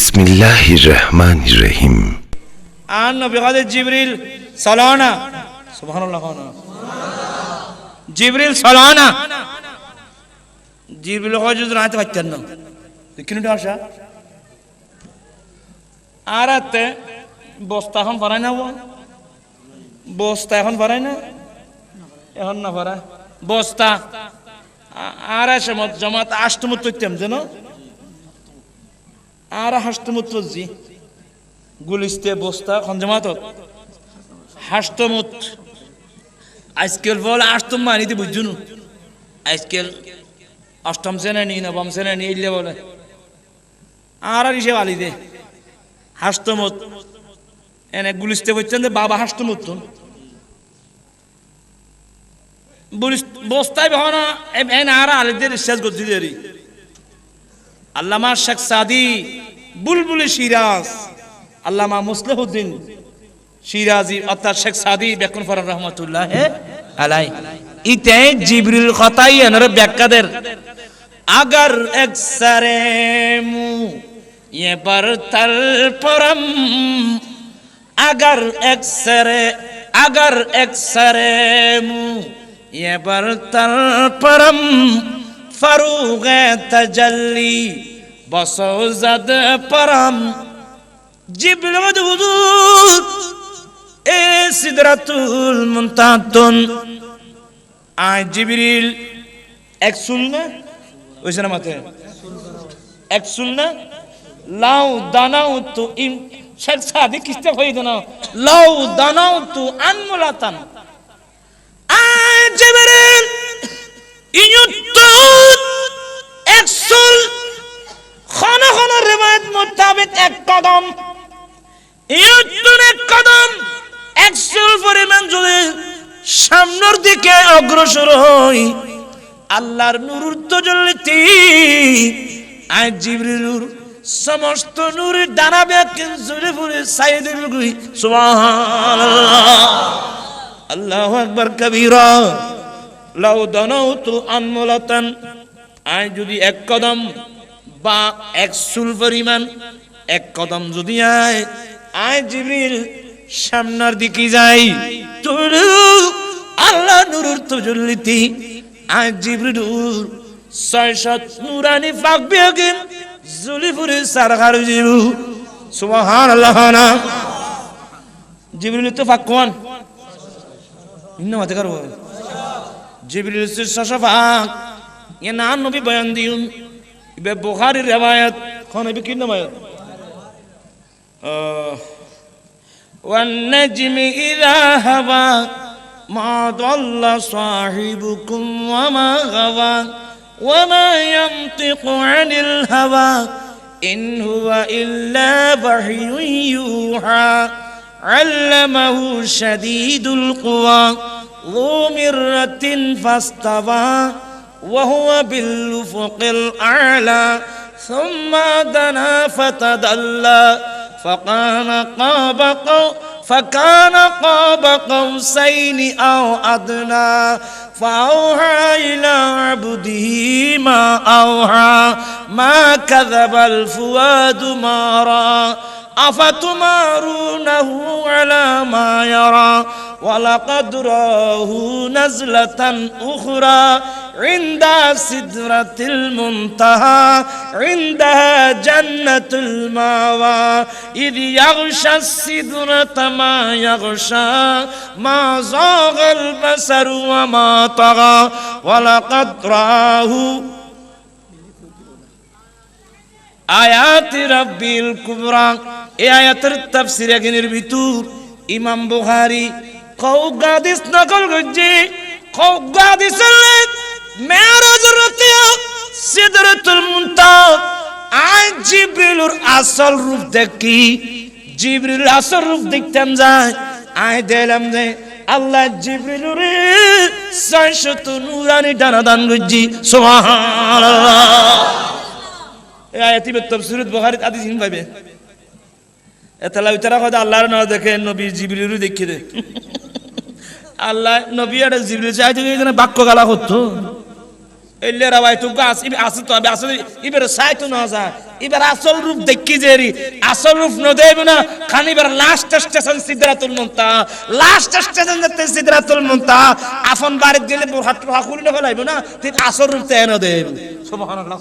বিসমিল্লাহির রহমানির রহিম। আর নবী কাদের জিবরিল সালানা। সুবহানাল্লাহ জিবরিল সালানা। জিবরিল হয় যদি রাতে পারতেন না। কিনুটা আসা। আর আতে বস্তা এখন ভরাই না বস্তা এখন ভরাই না। এখন না ভরা। বস্তা। আর আসে মত জমাত আষ্টমত তৈতাম যেন আর হাষ্টমত জি। গুলিস্তে বস্তা খঞ্জমাত হাস্তমত আজকাল বল আষ্টম মানিতে বুঝছুন আজকাল অষ্টম শ্রেণি নবম শ্রেণি ইলে বলে। আর আর হিসেবে আলি দে। হাস্তমত এনে গুলিস্তে বলছেন যে বাবা হাস্তমত বস্তায় বহনা এন আর আলিদের বিশ্বাস করছি দেরি আল্লামা শেখ সাদি, বুলবুল সিরাজ, আল্লামা মুসলেহুদ্দিন সিরাজি, অর্থাৎ শেখ সাদি বেকুন ফরান রহমতুল্লাহ আলাই। ইতে জিবরিল খতাই এনার ব্যাখ্যাদের আগর এক সারে মু, এবার তাল পরম। আগর এক সারে, আগার এক সারে মু, এবার তাল পরম। فروغ تجلی بسو زد پرم جبل حضور اے صدرت المنتاتن آئے جبریل ایک سننا ویسے نماتے এক শুননা লাউ দানাও তো ইম শেখ সাদি কিস্তা হয়ে দেনা লাউ দানাও তো আনমুলাতান আজবেরেন ইয়ুত মোতাবেক এক কদম ইয়ুতুন এক কদম একশোর পরিমাণ যদি সামনের দিকে অগ্রসর হই আল্লাহর নুরুর তজল্লিতি আয় জিবরিলুর সমস্ত নূরের ডানা ব্যাকিন জুড়ে ফুরে সাইদে গুই সুবহানাল্লাহ। আল্লাহু আকবার কবীরা। লাউ দানাউতু আনমুলাতান আয় যদি এক কদম বা এক সুল পরিমাণ এক কদম যদি আয় আয় জিবরিল, সামনের দিকে যাই। তোর আল্লাহ নুরুর তজল্লিতি আয় জিবরিল। ছয় সাত নুরানি ফাঁক বিয়াগিন জুলিপুরে সারখার জিবু সুবহানাল্লাহ না। জিবরিল তো ফাঁক কোন ইন্ন মাতে কারও জিবরিল সে শশফাক এ না নবী বয়ান দিউন ইবে বুখারীর রিওয়ায়াত। কোন ইবে কি নাম والنجم إذا هوى ما ضل صاحبكم وما غوى وما ينطق عن الهوى إن هو إلا وحي يوحى علمه شديد القوى ذو مرة فاستوى وهو بالأفق الأعلى ثم دنا فتدلى فكان قاب فكان قاب قوسين أو أدنى فأوحى إلى عبده ما أوحى ما كذب الفؤاد ما رأى أفتمارونه على ما يرى؟ ولقد راه نزلة أخرى عند سدرة المنتهى عندها جنة الماوى إذ يغشى السدرة ما يغشى ما زاغ البصر وما طغى ولقد راه আয়াত রাব্বিল কুবরা এই আয়াতের তাফসীর এগিনের ভিতর ইমাম বুখারী কৌগাদিস নকল করছে কৌগাদিস মেরাজ রাতে সিদরাতুল মুনতাহ আই জিবরিলুর আসল রূপ দেখি জিবরিল আসল রূপ দেখতাম যায় আই দিলাম যে আল্লাহ জিবরিলুর ছয়শত নুরানি ডানা দান করছি সুবহানাল্লাহ। এই আয়াতি তাফসীরুত বুখারীত আদি জিন পাইবে। এতলা উতারা কথা আল্লাহর না দেখে নবী জিবরিলও দেখি দে আল্লাহ নবী আর জিবরিল চাই তো এখানে বাক্য গালা করতো এলে রাবাই তো গাছ ইবে আছে তো আবে আছে ইবে সাই তো না যায় এবার আসল রূপ দেখি যে রি, আসল রূপ ন দেব না খান এবার লাস্ট স্টেশন সিদ্ধাতুল মুনতা লাস্ট স্টেশন যেতে সিদ্ধাতুল মুনতা আফন বাড়ি গেলে হাত হাকুলি না ফেলাইব না ঠিক আসল রূপ তে ন দেব। সুবহানাল্লাহ।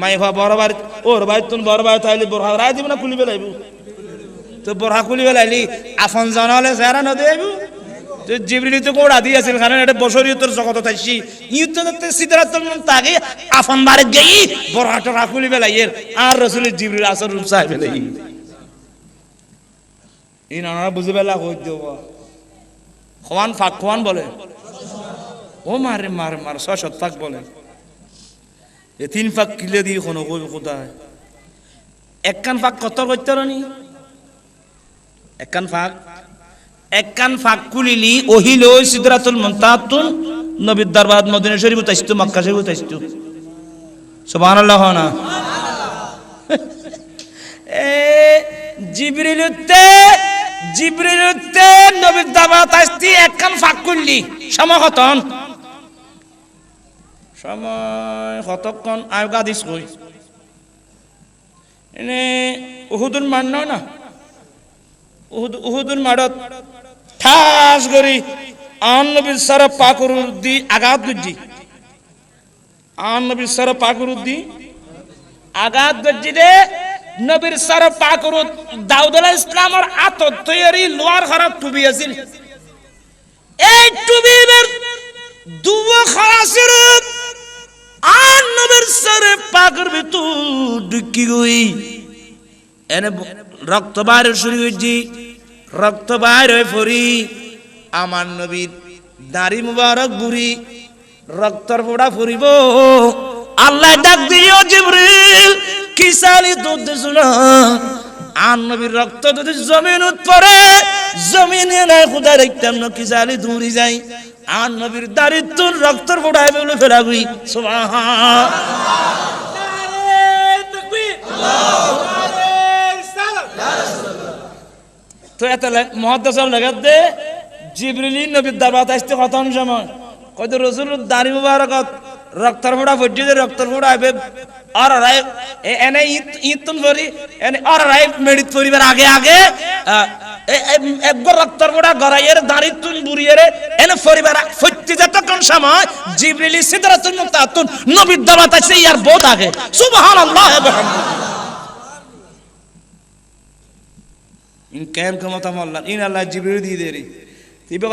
মাই ভা বড় বাড়ি ওর বাড়ি তুমি বড় বাড়ি তাইলে বড় রায় দিব না খুলি ফেলাইব। তো বড় খুলি ফেলাইলি আফন জানালে যারা ন দেব জিবরিলি তো কোড়া দিয়েছিল কারণ এটা বছরই তোর জগত থাকছি ইউ তো দেখতে সিদ্ধাতুল মুনতাকে আফন বাড়ি গেই বড় হাট রাখুলি ফেলাইয়ের আর রসুলের জিবরিল আসর রূপ ফেলাই এই নানা বুঝে পেলা কই দেব খোয়ান ফাঁক খোয়ান বলে। ও মারে মার মার ফাঁক বলে। এ তিন ফাঁক কিলে দিয়ে কোনো কোথায় একখান ফাঁক কত করতে নি একখান ফাঁক একখান ফাঁক কুলিলি ওহিল ওই সিদ্ধাতুল মুনতাতুন নবীর দরবার মদিনা শরীফ তাইস্তু মক্কা শরীফ তাইস্তু সুবহানাল্লাহ না। এ জিবরিলুতে জিবরিলুতে নবীর দাবাত আসতি একখান ফাঁক করলি সময় কতন সময় কতক্ষণ? আয়োগা দিস কই। এনে উহুদুর মান না? উহুদুর মারত। ঠাস করি। আন নবীর সারা পাকুরুর দি আঘাত গুজি আন নবীর সারা পাকুরুর দি আঘাত গজ্জি দে। নবীর সার পাকরুত দাউদ আলাইহিস ইসলামের আতত তৈরি লোয়ার খারাপ টুবি আছিল। এই টুবিবের দুয়া খালাসের আর নবীর সারে পাকর ভিতু ডুকি গই। এনে রক্ত শুরু হয়েছি। রক্ত বাইর হয়ে পড়ি আমার নবীর দাড়ি মুবারক বুড়ি, রক্তর ফোড়া ফুরিব। আল্লাহ ডাক দিও জিবরিল কিসালি দুধ দিছিল? আর নবীর রক্ত যদি জমিন পরে জমিনে নাই খুদা দেখতাম না কিসালি দূরি যাই আর নবীর দাড়ি তোর রক্তর ফোড়ায় বলে ফেরাবি। সুবহান তো এত দে, জিবরিলি নবীর দরবার আসতে কতন সময়। কত রসুল দাড়ি রক্তর ফোড়া দে, রক্তর ফোড়া আইবে আর রাই এনে ঈদ ঈদ তুন ফরি, এনে আর রাই মেডিত পরিবার আগে আগে একবার রক্তর ফোড়া গড়াইয়ের দাড়ি তুন বুড়িয়ে এনে পরিবার ফুটি যতক্ষণ সময় জিবরিলি সিদরাতুল মুতাতুন নবীর আসছে ইয়ার বহুত আগে। সুবহানাল্লাহ কেম ক্ষমতা মাল্লান, ইন আল্লাহ জিবরিল দিয়ে দেরি।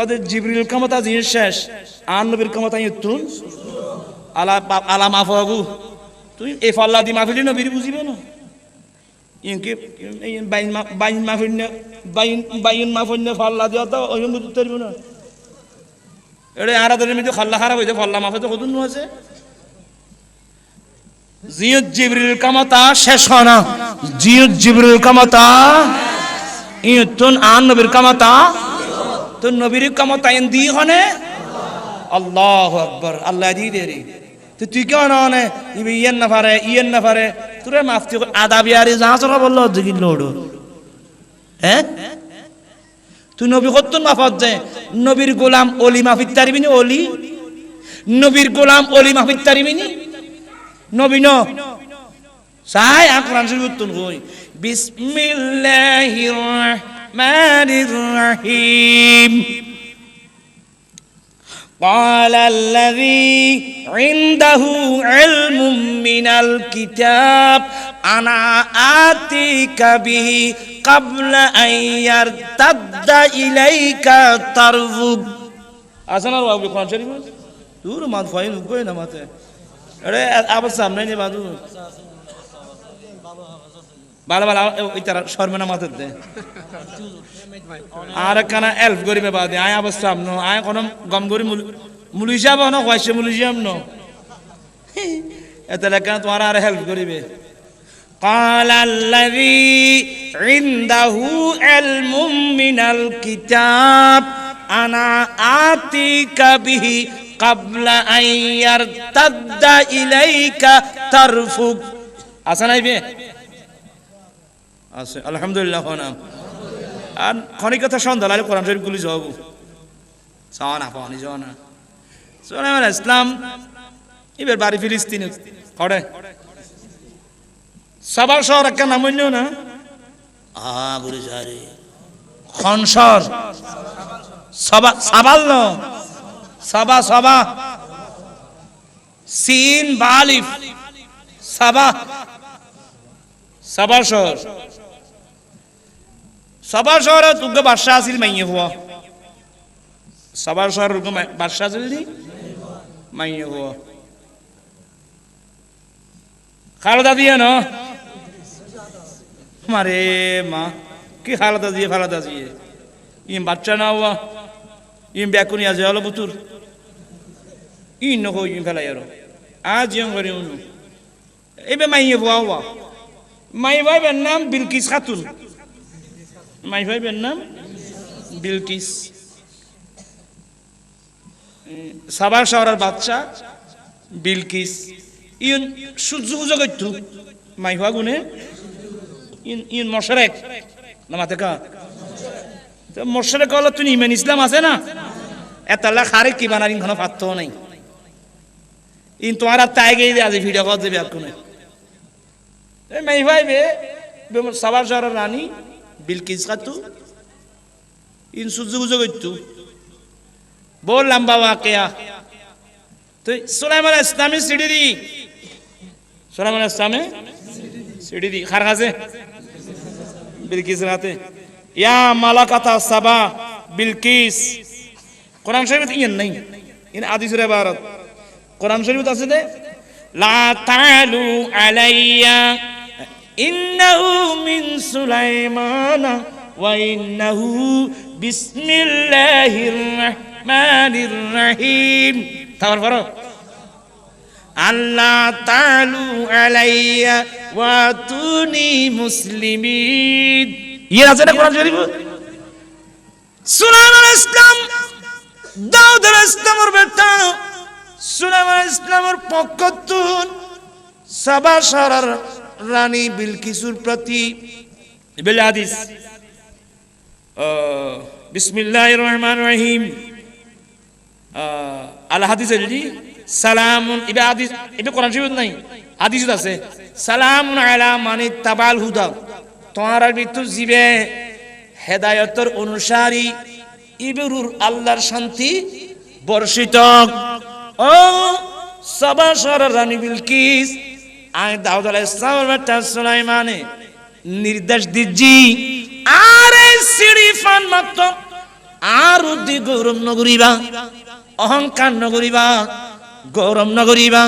কথা জিবরিল ক্ষমতা জিনিস শেষ আর নবীর ক্ষমতা ইতুন আলা আলা মাফ হবু। তুই এ ফাল্লা দি মাফিলি নবীর বুঝিবে না? ইনকে ইন বাইন বাইন মাফিন বাইন বাইন মাফিন ফাল্লা দিয়া তো ওই বুঝতে পারব না। এটা আরাধনের মধ্যে খাল্লা খারাপ হয়েছে ফাল্লা মাফে তো কদুন আছে? জিয়ত জিবরিল ক্ষমতা শেষ হয় না। জিয়ত জিবরিল ক্ষমতা ইতুন আন নবীর কামাতা? তো নবীর কামাতা ইন দি হনে? আল্লাহ আকবার, আল্লাহ দি দে রে। তো তুই কেন হনে ইবে ইয়েন না পারে, ইয়েন না পারে। তোরে মাফতি আদা বিয়ারি যা চরা বলল দিকি লোড়ো। হ্যাঁ তুই নবী কত্তুন মাফত যে নবীর গোলাম অলি মাফিত তারিবিনি অলি? নবীর গোলাম অলি মাফিত তারিবিনি নবী ন? সাই আকরান শরীফ উত্তন কই। বিসমিল্লাহির রহমানির রহিম قال الذي عنده علم من الكتاب أنا آتيك به قبل أن يرتد إليك طرفك أسنا رواه القرآن الشريف دور ما تفاين بقول نماته أره أبصر مني بعدو ভালো ভালো ওই তারা শর্মনা মাথার দে আর কানা এলফ গরিবে বাদে আয় অবস্থা আমনো আয় কোন গম গরি মুল হিসাব হনো কয়েছে মুল হিসাব ন এত লেখা তোমার আর হেল্প করিবে قال الذي عنده علم من الكتاب أنا آتيك به قبل أن يرتد إليك طرفك أصلا يبيه আছে। আলহামদুলিল্লাহ নাম আর খনি কথা সন্ধ্যা লাগে কোরআন শরীফ গুলি যাব চাওয়া না, পাওয়া যাওয়া না। সোনাম ইসলাম, এবার বাড়ি ফিলিস্তিনে করে সাবার শহর একটা নাম অন্য না? আ গুরু সারে খনসর সবা, সাবাল ন? সবা সবা। সিন, বালিফ। সাবা। সাবা শহর। সাবা শহরে তুগে বাদশা আছিল মাইয়ে হওয়া সাবা শহর বাদশা আছিল দি মাইয়ে হওয়া খালদা দিয়ে ন? মারে মা, কি খালদা দিয়ে ফালাদা দিয়ে ইম বাচ্চা না হওয়া ইম ব্যাকুনি আছে হলো বুতুর। ই নকো ইম ফেলাই আর। আজ ইয়ং করে উনু। এবে মাইয়ে হওয়া হওয়া মাই ভাইবের নাম বিলকিস খাতুন। মাই ভাইবের নাম বিলকিস। সাবার শহরের বাচ্চা বিলকিস। ইন সূর্য পুজো মাই হওয়া গুনে ইন ইন মশরেক। না, মাতে কা। মশরেক হলো তুমি ইমান ইসলাম আছে না? এতাল্লা খারে কি বানার ইন কোনো পাত্র নাই। ইন তোমার আর তাই গিয়ে আজি ভিডিও কল দেবে আর কোনো মাই বে সাবার শহরের রানী বিলকিস খাতু? ইন পুজো করতো বল লম্বা ওয়াকিয়া। তো সুলাইমান ইসলামী সিঁড়ি দি। সুলাইমান ইসলামে সিঁড়ি দি। খার খাসে বিলকিস রাতে। ইয়া মালাকাতা সাবা বিলকিস কোরআন শরীফ ইয়েন নাই। ইন আদি সুরে ভারত কোরআন শরীফ আছে দে? লা তালু আলাইয়া। ইন্নাহু মিন সুলাইমানা ওয়া ইন্নাহু বিসমিল্লাহির রাহমানির রহিম। তারপর পড়ো। আল্লাহ তালু আলাইয়া ওয়া তুনি মুসলিমিন। ইয়ে আছে না কোরআন শরীফ? সুলাইমান ইসলাম দাউদ ইসলামের বেটা সুলাইমান ইসলামের পক্ষতুন সাবা শহরের রানী বিলকিসুর প্রতি বিল হাদিস। বিসমিল্লাহির রহমানির রহিম। হাদিস ইবে হাদিস কোরআন শরীফ নাই হাদিস আছে। সালামুন আলা মানি তাবাল হুদা। তোমার মৃত্যু জীবে হেদায়তর অনুসারী ইবেরুর আল্লাহর শান্তি বর্ষিত ও সবা সর রানী বিলকিস আয় দাউদ আলাইহিস সালামের বেটা সুলাইমানে। নির্দেশ দিজি আরে সিঁড়ি ফান মাত্র, আর উদ্দি গৌরব নগরীবা অহংকার নগরীবা গৌরব নগরীবা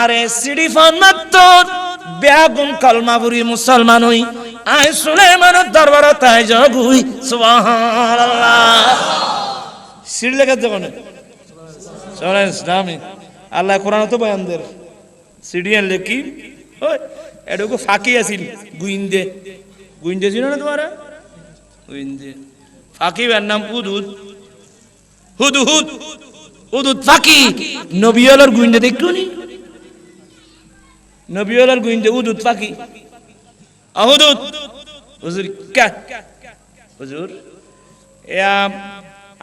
আরে সিঁড়ি ফান মাত্র বেগুন কলমাবুরি মুসলমান হই আয় সুলাইমানের দরবার তাই জগুই, সুবহানাল্লাহ। সিঁড়ি লেখা যখন চলে ইসলামী। আল্লাহ কোরআন তো বয়ান দের সিডিয়ান লেখি। ওই এটুকু ফাঁকি আছিল। গুইন্দে। গুইন্দে ছিল না তোমার? গুইন্দে। ফাঁকি এর নাম উদুদ। হুদ হুদ উদুদ ফাঁকি। নবিয়লর গুইন্দে দেখো নি? নবিয়লর গুইন্দে উদুদ ফাঁকি। আহুদুদ। হুজুর কা হুজুর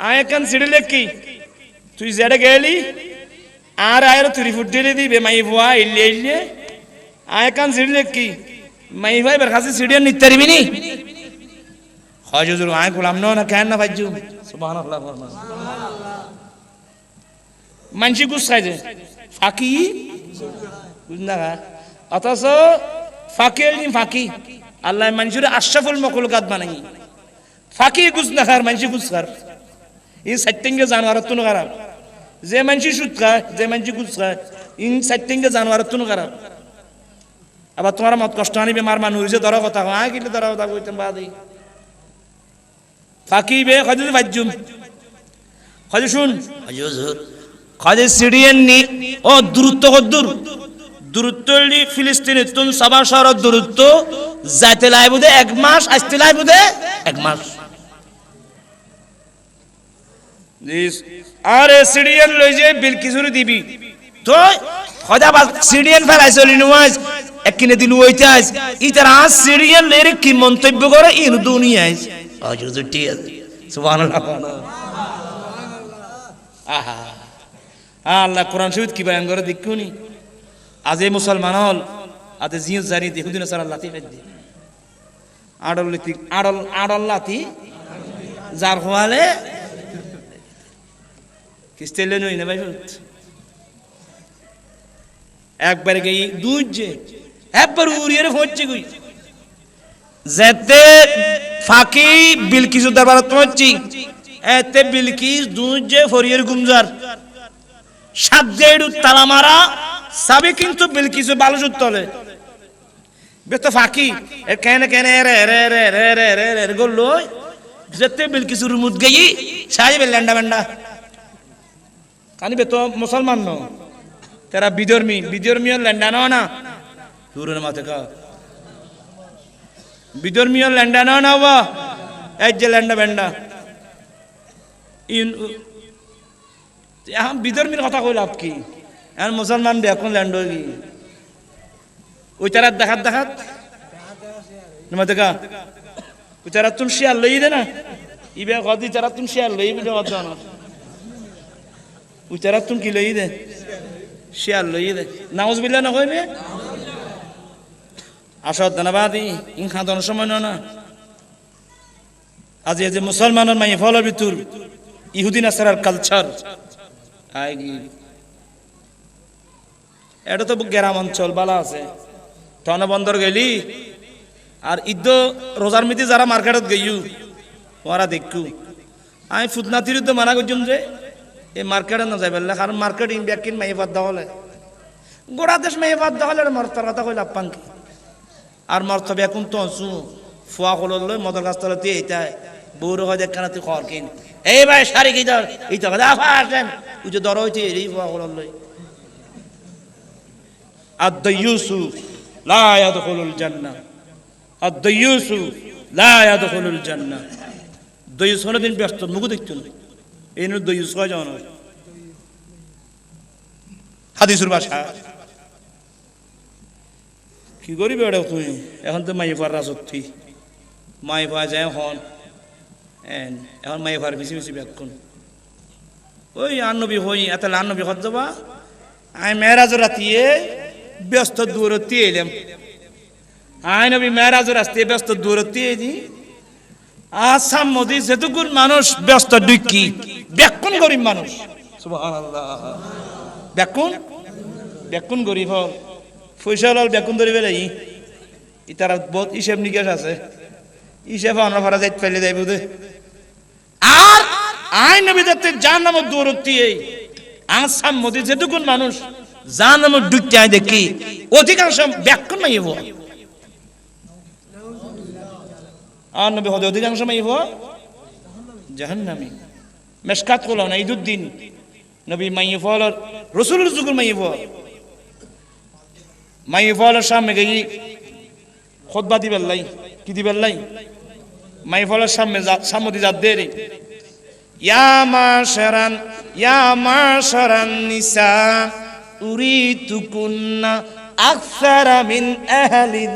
আয় কান সিডি লেখি। তুই জেডে গেলি? আর আয়ের তুরি ফুটিলে দিবে মাই ভুয়া ইল্লে ইল্লে আয় কান সিডি লেখি মাই ভাই বের কাছে সিডিয়ান নিতে পারবি নি? হয় আয় গোলাম না কেন না ভাইজু? সুবহানাল্লাহ মানসি গুসাই যে ফাঁকি? বুঝনা অথচ ফাঁকি এলিম ফাঁকি। আল্লাহ মানুষের আশরাফুল মকলুকাত বানাই ফাঁকি গুছ না খার মানুষ গুছ খার। ইন সাত্যঙ্গে জানোয়ার তো খারাপ। যে মানুষ সুদ খায় যে মানুষ গুছ খায় ইন সাত্যঙ্গে জানোয়ার তো খারাপ আবার তোমার মত কষ্ট আনিবে মার মানুষ যে ধরো কথা আয় কিন্তু ধরো কথা কইতাম বাদে ফাঁকি বে খজে বাজ্যুম খজে শুন খজে সিডিয়ান নি ও দূরত্ব কদ্দুর দূরত্ব ফিলিস্তিনি তুন সবার শহর দূরত্ব যাইতে লাই বুধে এক মাস আসতে লাই বুধে এক মাস আরে সিডিয়ান লই যে বিল কিছুরি দিবি। তো খজা বা সিডিয়ান ফেলাই চলি নুয়াজ এককিনে দিলু ওইতাস ইতার আজ সিডিয়ান লেরে কি মন্তব্য করে ইন দুনিয়ায় আজ হুজুর ঠিক আছে সুবহানাল্লাহ আহা। আল্লাহ কোরআন শরীফ কি বয়ান করে দেখুনি আজ এই মুসলমান হল। আতে জিও জারি দি হুদিন সারা লাতি ফেদি আড়ল লিতি আড়ল আড়ল লাতি যার হওয়ালে কিস্তেলে নই না ভাই একবার গেই দুজে একবার উড়িয়ে ফোঁচছে গুই যেতে ফাঁকি বিলকিসু দেবার তোমাচ্ছি এতে বিলকিস দুজে ফরিয়ের গুমজার সাত জেডু তালা মারা সাবে কিন্তু বিলকিসু বালুসুর তলে বেতো ফাঁকি কেন কেন রে রে রে রে রে রে রে গোল যেতে বিলকিসু রুমুত গেই সাজে বেল্যান্ডা ব্যান্ডা কানি বেতো মুসলমান ন। তেরা বিধর্মী বিধর্মীয় ল্যান্ডা ন না। তুরুন মাথে কা। বিধর্মীয় ল্যান্ডা ন না বা এই যে ল্যান্ডা ব্যান্ডা। ইন এখন বিধর্মীর কথা কই লাভ কি? এখন মুসলমান বে এখন ল্যান্ড হয়ে ওই তারা দেখাত দেখাত। তোমার দেখা ওই তারা তুমি শেয়ার লই দে না। ইবে কদি তারা তুমি শেয়ার লই বলে কত না তুমি কি লই দে শেয়ার লই দে নাউজ বিল্লা না কইবে আসত দানাবাদি ইন খাদন সময় না আজি যে মুসলমানের মাই ফলো ভিতর ইহুদিন আসার কালচার এটা তো গ্রাম অঞ্চল বালা আছে বন্দর গেলি আর ইদ্য রোজার মিতি যারা মার্কেটত গেইউ ওরা দেখু আমি ফুটনাথির তো মানা করছুম যে এই মার্কেটে না যাইবে আর মার্কেটিং ব্যাগ কিন মাই বাদ হলে। গোড়া দেশ মাই বাদ হলে মরতার কথা কইল আপ্পান কি? আর মরত বেকুন তো অসু ফুয়া কল লই মদর গাছ তলে তুই এইটাই বউর হয় দেখ তুই খর কিন। এই ভাই সারি কি দর এই তো কথা আফা আসেন। ওই যে দর হইতে এই ফুয়া কলর লই আদ্দয়ুসু লা ইয়াদখুলুল জান্নাহ ইউসুফ লা ইয়াদখুলুল জান্নাহ দয়ুস ইউসুফ দিন ব্যস্ত মুখ দেখতুন। না এই নিয়ে দয়ুস হয় যেমন হাদিসুর বাসা কি করিবে ওটা তুই এখন তো মাই পার রাজত্বি। মাই পা যায় হন এন, এখন মাই পার বেশি বেশি ব্যাকুন ওই আন্নবী হই এত আন্নবী হত যাবা আমি মেয়েরাজ রাতিয়ে ব্যস্ত দূরত্বে এলাম। আই নবী মেয়েরাজ রাস্তে ব্যস্ত দূরত্বে এলি। আসাম মোদি যেটুকুন মানুষ ব্যস্ত ডুকি ব্যাকুন গরিব মানুষ। ব্যাকুন? ব্যাকুন গরিব হল। পয়সা হল ব্যাকুন ধরিবে লাগি ইতার বহুত হিসেব নিকেশ আছে। হিসেব আমরা ভাড়া যাইতে ফেলে যাইব দে। আর আই নবী দত্তে যার নাম দূরত্বে এই। আসাম মোদি যেটুকুন মানুষ যার নাম ডুকতে আয় দেখি অধিকাংশ ব্যাকুন নাই হব আর নবী হদে অধিকাংশ মেয়ে হওয়া জাহান্নামি। মেশকাত করলাম না, ঈদুদ্দিন। নবী মাইয়ে ফল রসুলের যুগুল মাইয়ে ফল মাইয়ে ফলের সামনে গেই খোদবা দিবেল লাই, কি দিবেল লাই? মাইয়ে ফলের সামনে সামদি জাত দে রে ইয়া মা শরান ইয়া মা শরান নিসা উরি তুকুন্না আকসারা মিন আহলিন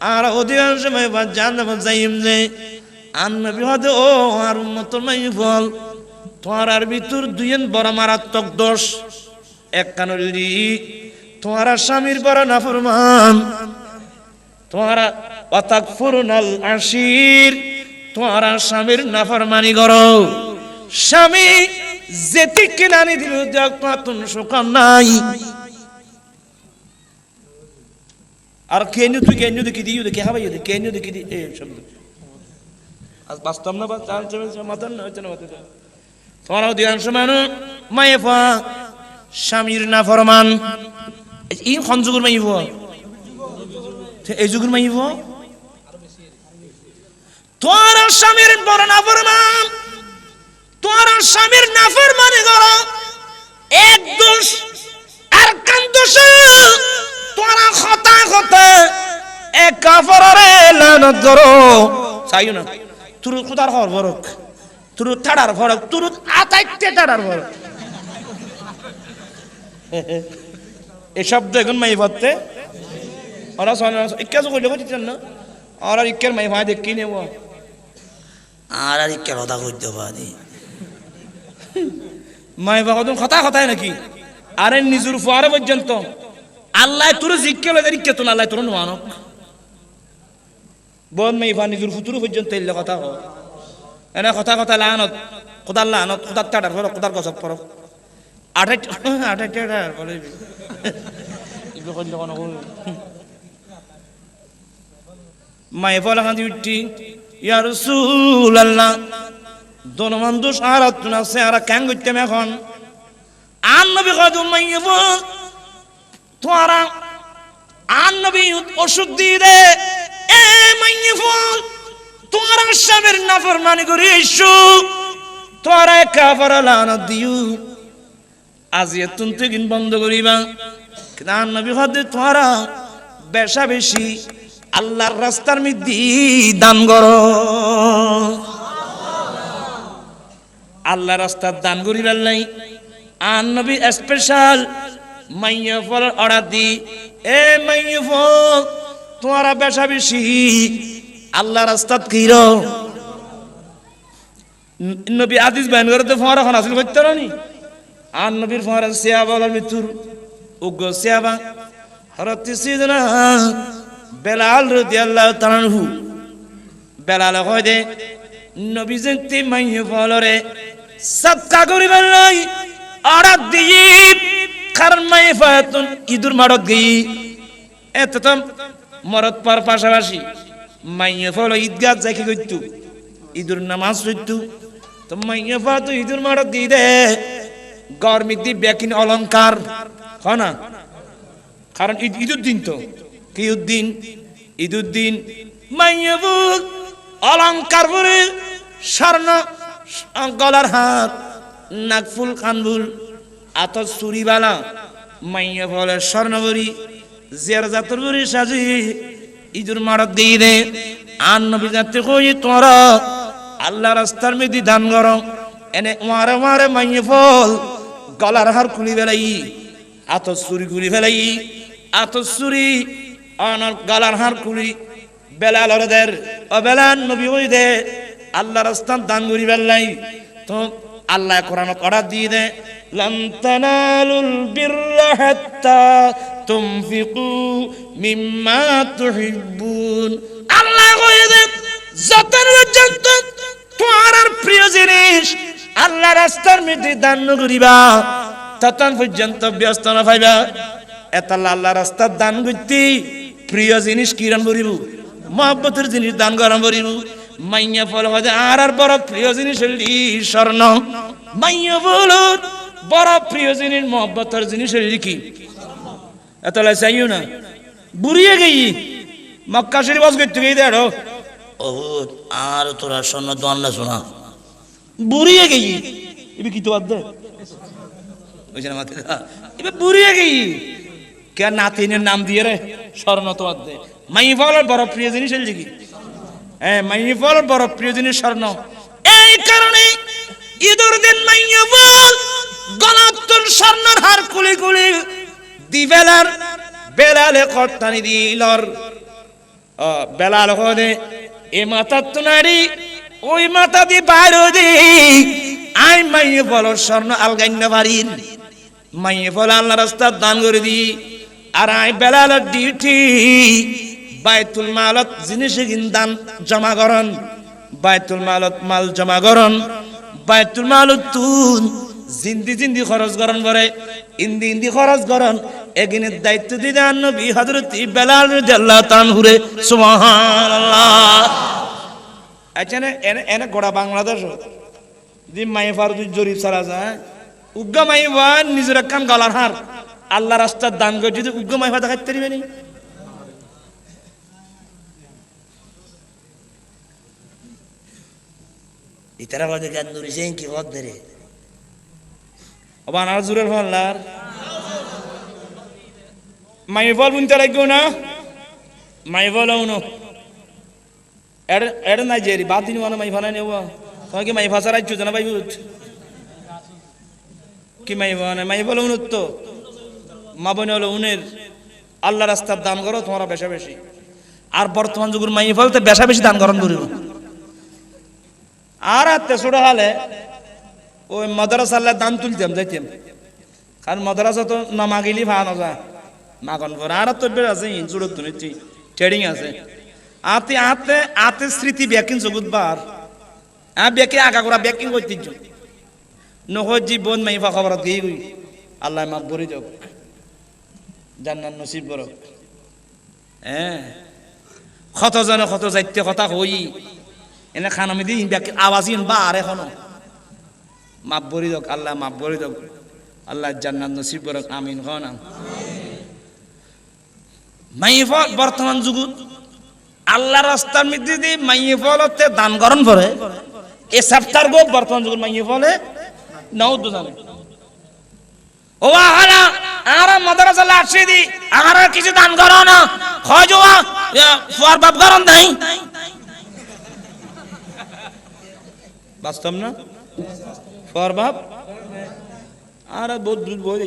আর অধিকাংশ মাইবা জাহান্নাম যাইম যে, আন্নবি হদে ও, আর উন্নত মাই ফল। তোমার আর ভিতর দুইয়েন বড় মারাত্মক দোষ। এক কানুরি তোমার স্বামীর বড় নাফরমান। তোমার অতাক ফুরুনাল আশির, তোমার স্বামীর নাফরমানি করো। স্বামী যেটি কিনানি দিল নতুন সুখ নাই। আর কেনু তুই, কেনু দেখি দিও দেখি হাবাই দেখি, কেনু দেখি দি, এই শব্দ আজ বাস্তব না বা মাথার না হচ্ছে না মাথার তোমার অধিকাংশ মানুষ মায়ে ফা, স্বামীর না ফরমান। ই সঞ্জুগুর মাইব এই যুগুর মাইব তোর স্বামীর বড় না ফরমান। তোর স্বামীর না ফরমানি কর এক দোষ, আর কান দোষ। তোরা খতা খতা এক কাফরারে লানত করো চাইও না। তুর খুদার হর বরক তুর থাড়ার ফরক তুর আতাইতে থাড়ার ফরক এই শব্দ এখন মাই ভাবতে ওরা শোনা ইক্কা তো কইলে কইতেন না। আর ইক্কার মাই ভাই দেখি নেব। আর আর কে কথা কইতে পারি। মাই কথা নাকি? আরে নিজুর ফুয়ারে পর্যন্ত। আল্লাহ তোর জিজ্ঞে লয় ইক্কে তো আল্লাহ তোর নোয়ানক বন মাই ভা নিজুর ফুতুরু পর্যন্ত এলে কথা হ এনে কথা কথা লানত খোদার লানত খোদার টাটার ফরক খোদার গছক ফরক আঠাই আঠাই টাটার বলে মায়ে বলা কাঁদি উঠি ইয়া রসুল আল্লাহ দনবন্ধু সারা তুনা সেহারা ক্যাং করতাম এখন। আন নবী কদু মাইয়ে বল তোরা আন নবী ওষুধ দিয়ে দে। এ মাইয়ে বল তোরা স্বামীর নাফরমানি করে এসো। তোরা কাফার লানত দিও। আজ এতুন থেকে বন্ধ করিবা। আন নবী কদু তোরা বেশা বেশি আল্লাহর রাস্তার মধ্যে দান করো। আল্লাহ রাস্তার দান করিবার নাই আন নবী স্পেশাল মাইয়া ফল অর্ডার দি এ মাইয়া ফল তোমারা বেশা বেশি আল্লাহ রাস্তাত কির। নবী আদিস ব্যান করে তো ফোঁয়ারা খান আসিল করতে নি? আন নবীর ফোঁয়ারা সিয়া বলার মৃত্যুর উগ্র সিয়াবা। হরতি সিদনা বেলাল রদি আল্লাহ তালানহু বেলাল কয় দে, নবী জয়ন্তী মাইয়ে ফলরে সৎকা করিবার নাই অর্ডার দিয়ে কারণ মাইয়ে ফায়াতুন, ইদুর মারত গই। এত তো মরত পার পাশাপাশি মাইয়ে ফল ঈদগাহ যাইকে করতু ইদুর নামাজ পড়তু। তো মাইয়ে ফাতু ইদুর মারত গই দে। গরমি দি বেকিন অলংকার না? কারণ ঈদ ঈদুর দিন তো। কি উদ্দিন ঈদুদ্দিন মাইয়াবুল অলংকার পরে স্বর্ণ, গলার হাত নাকফুল কানবুল আত চুরিবালা মাইয়া ফলের স্বর্ণবরী জের জাতর বরি সাজি, ইদুর মারত দিয়ে দে। আন নবী যাতে কই তোরা আল্লাহ রাস্তার মেদি দান কর। এনে মারে মারে মাইয়ে ফল গলার হার খুলি বেলাই আত চুরি খুলি ফেলাই, আত চুরি অনর গলার হার খুলি, বেলাল ওদের ও বেলাল, নবী হই দে, আল্লাহ রাস্তার দান করি বেলাই তো আল্লাহ কোরআন অর্ডার দিয়ে দে লন তানালুল বিররা হাত্তা তুমফিকু মিম্মা তুহিব্বুন। আল্লাহ কই দে যতন পর্যন্ত তোমার প্রিয় জিনিস আল্লাহ রাস্তার মধ্যে দান করিবা ততন পর্যন্ত ব্যস্ত না পাইবা এতাল্লা আল্লাহ রাস্তার দান করতে প্রিয় জিনিস কিরণ করিব? মহব্বতের জিনিস দান করাম করিব। মাইয়া ফল হতে আর আর বড় প্রিয় জিনিস হলি স্বর্ণ। মাইয়া ফল বড় প্রিয় জিনিস মহব্বতের জিনিস হলি কি? এতলা চাইও না। বুড়িয়ে গেই মক্কা শরীফ বস করতে গেই ও আর তোরা স্বর্ণ দোয়ান না শোনা। বুড়িয়ে গেই এবার কি তো বাদ দে বুঝছে না মাথা এবার বুড়িয়ে গেই কে নাতিনের নাম দিয়ে রে স্বর্ণ তো বাদ দে। মাই ফলের বড় প্রিয় জিনিস হল কি? হ্যাঁ মাই ফলের বড় প্রিয় জিনিস স্বর্ণ। এই কারণে ঈদের দিন মাইয়া বল, গলাত্তর স্বর্ণের হার কুলি কুলি দিবেলার বেলালে কর্তানি দিলর। বেলাল হদে এ মাথা তো নারী, ওই মাথা দি বাইরে দি। আই মাইয়ে বলো স্বর্ণ আলগাইন্য বাড়ির। মাইয়ে বলে আল্লাহ রাস্তা দান করে দি। আর আই বেলাল ডিউটি বাইতুল মালত জিনিস দান জমা করন বাইতুল মালত মাল জমা করন বাইতুল মালত তুন জিন্দি জিন্দি খরচ করন করে। ইন্দি ইন্দি খরচ করন এগিনের দায়িত্ব দিতে নবী হযরত বেলাল রাদিয়াল্লাহু তাআলা হুরে সুবহানাল্লাহ। আচ্ছা এনে এনে গোড়া বাংলাদেশ দি মাই ফারদু জরিফ সারা যায়। উগ্গা মাই ওয়ান নিজের কান গলার হার। আল্লাহ রাস্তার দান করে যদি উগ্গা মাই ফাদা খাইতে পারিবে নি ইতারা বাদে ধরেছে কি পথ ধরে জুরের ফল্লার মাই ফল বুনতে না? মাই ফল এড এড নাই জেরি বাদ দিন মানে মাই ফানা নেব তোমার কি মাই ফাঁসা রাজ্য জানা পাইব? কি মাই ফানা মাই ফল উনত তো। মা বোন হলো উনের। আল্লাহ রাস্তার দান করো, তোমরা বেশা বেশি। আর বর্তমান যুগের মাই তো বেশা বেশি দান করন করিব আর আর তেসুড়া হালে ওই মাদ্রাসা আল্লাহ দান তুলতাম যাইতাম। কারণ মাদ্রাসা তো না মাগিলি ভালো যায় মাগন পরে আর তো বের আছে ইনসুরত তুলেছি ট্রেডিং আছে। আতে আতে আতে স্মৃতি ব্যাকিং বার। আ, ব্যাকে আগা করা ব্যাকিং করতে নহর জীবন মাই ফা খবর দিয়ে গই। আল্লাহ মাক বরি যাক জান্নাত নসিব করক। হ্যাঁ। কত জানে কত যাইতে কথা হই। এনে খানামি দি ব্যাকি আওয়াজ ইন বা আর এখনও। মাপ বরি দক আল্লাহ মাপ বরি দক আল্লাহ জান্নাত নসিব করক আমিন খন মাইফল বর্তমান যুগত আল্লাহ রাস্তার মধ্যে দি মাইফলতে দান করন পরে এ সপ্তাহ গো বর্তমান যুগত মাইফলে নাও তো জানে ও আহারা আহারা মাদ্রাসা লাসি দি আহারা কিছু দান করো না খজওয়া ফর বাপ করন নাই। বাস্তব না? ফর বাপ? আর দূর বই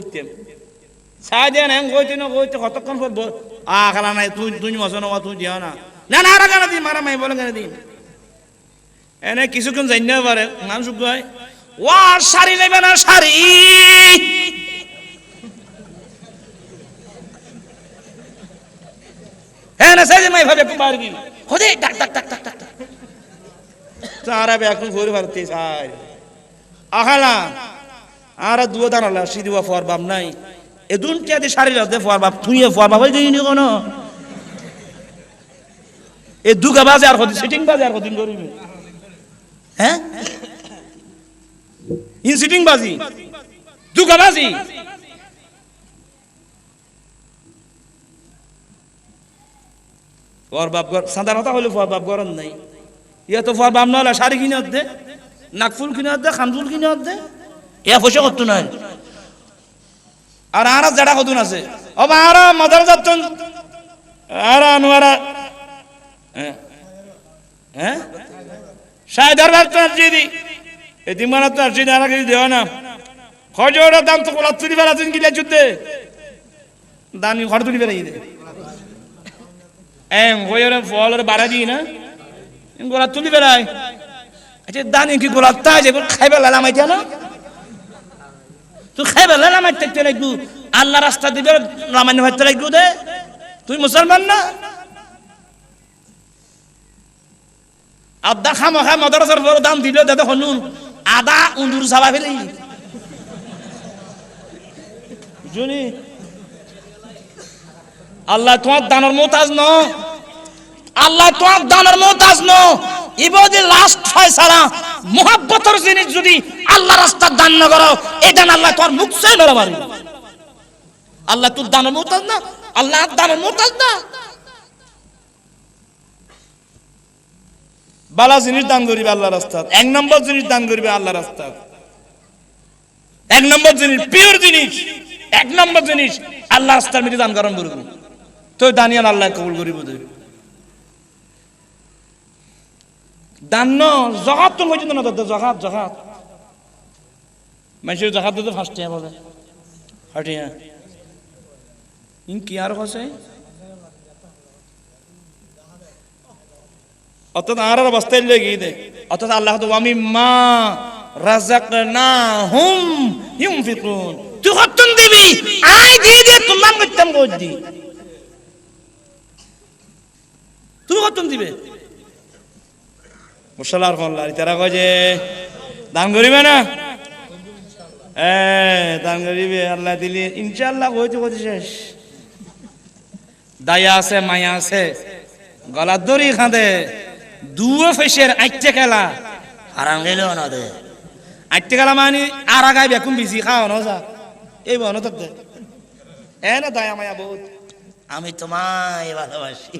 চাই দিয়া নাই কইতে না কইতে কতক্ষণ পর নাই, তুই তুই তুই দিয়া না। না না, আর কেন দিন মারা মাই, বলে কেন দিন এনে কিছুক্ষণ জানি পারে শুক হয় ওয়া শাড়ি নেবে না শাড়ি? হ্যাঁ না যে মাই ভাবে পারবি ডাক ডাক ডাক ডাক ডাক। তারা এখন ঘুরে ভারতে চাই আহালা আর দুও দান আল্লাহ সিদিবা ফর বাপ নাই। রাতে ফর বাপ ফর বাপ এ দুগা বাজে আর কদিন সিটিং বাজে আর কদিন করিবি হ্যাঁ? ইন সিটিং বাজি। দুগা বাজি। ফর বাপ সাধারণতা হলে ফর বাপ গরম নাই। ইয়া তো ফর বাপ নহলে শাড়ি কিনে দে নাকফুল কিনে দে খানফুল কিনে দে ইয়া পয়সা করতো না আর আর জাডা কতুন আছে? ও বা আর মাদার যাতন আর আনোয়ারা হ্যাঁ? হ্যাঁ? সাইদার বাদ তো দিদি এটি মানে তো আসছি না কিছু দেওয়া না। খজোরের দাম তো কোলা তুলি ফেলা তুমি কিলে যুদ্ধে দানি ঘর তুলি ফেলাই দে। এং, হয়ে ফলের বাড়া দিই না। গোলা তুলি বেড়ায়। আচ্ছা দানি কি গোলা তাই যে খাইবে লালাম আইতা না তুই খাইবে লালাম আইতে লাগবো। আল্লাহ রাস্তা দিবে রামান্য হইতে লাগবো দে। তুই মুসলমান না? আদা মাদ্রাসার বড় দাম দিল, দাদা হনুন। আদা উন্দুর সাবা ফেলি। বুঝুনি আল্লাহ তোমার দানের মোতাজ ন। আল্লাহ তোমার দানের মোতাজ ন। ইবদি লাস্ট ফয়সালা মোহাব্বতের জিনিস যদি আল্লাহ রাস্তার দান না করো এই দান আল্লাহ তোমার মুখ চাই মেরে মারি আল্লাহ তোর দানের মোতাজ না, আল্লাহ দানের মোতাজ না। বালা জিনিস দান করিবে আল্লাহ রাস্তার এক নম্বর জিনিস দান করিবে আল্লাহ রাস্তার এক নম্বর জিনিস, পিওর জিনিস। এক নম্বর জিনিস, আল্লাহ রাস্তার মধ্যে দান করেন করব তো দানিয়াল আল্লাহ কবুল করিব তুই দান ন জগাত তো হয়েছে না দাদা জগাত জগাত। মানুষের জগাত তো ফার্স্টে বলে। হাটিয়া ইন কি আর কছে? অর্থাৎ আর অবস্থায় লেগে দে? অর্থাৎ আল্লাহ তো আমি মা রাজাকনা হুম ইউনফিকুন। তুই কতন দিবি আই দিয়ে দিয়ে তোমার করতাম কই দি। তুমি কতন দিবে। মুশাল্লার ফল্লার তারা কয় যে দান করিবে না? এ দান করিবে আল্লাহ দিলি ইনশাআল্লাহ হইতে হইতে শেষ। দায়া আছে মায়া আছে গলার দড়ি খাঁদে দুও ফেসের আইটে খেলা। হারাম গেলেও না দে। আইটে খেলা মানে আর আগাই বেকুম বেশি খাওয়া না যা। এই বন তো এ না দয়া মায়া বহুত। আমি তোমায় ভালোবাসি।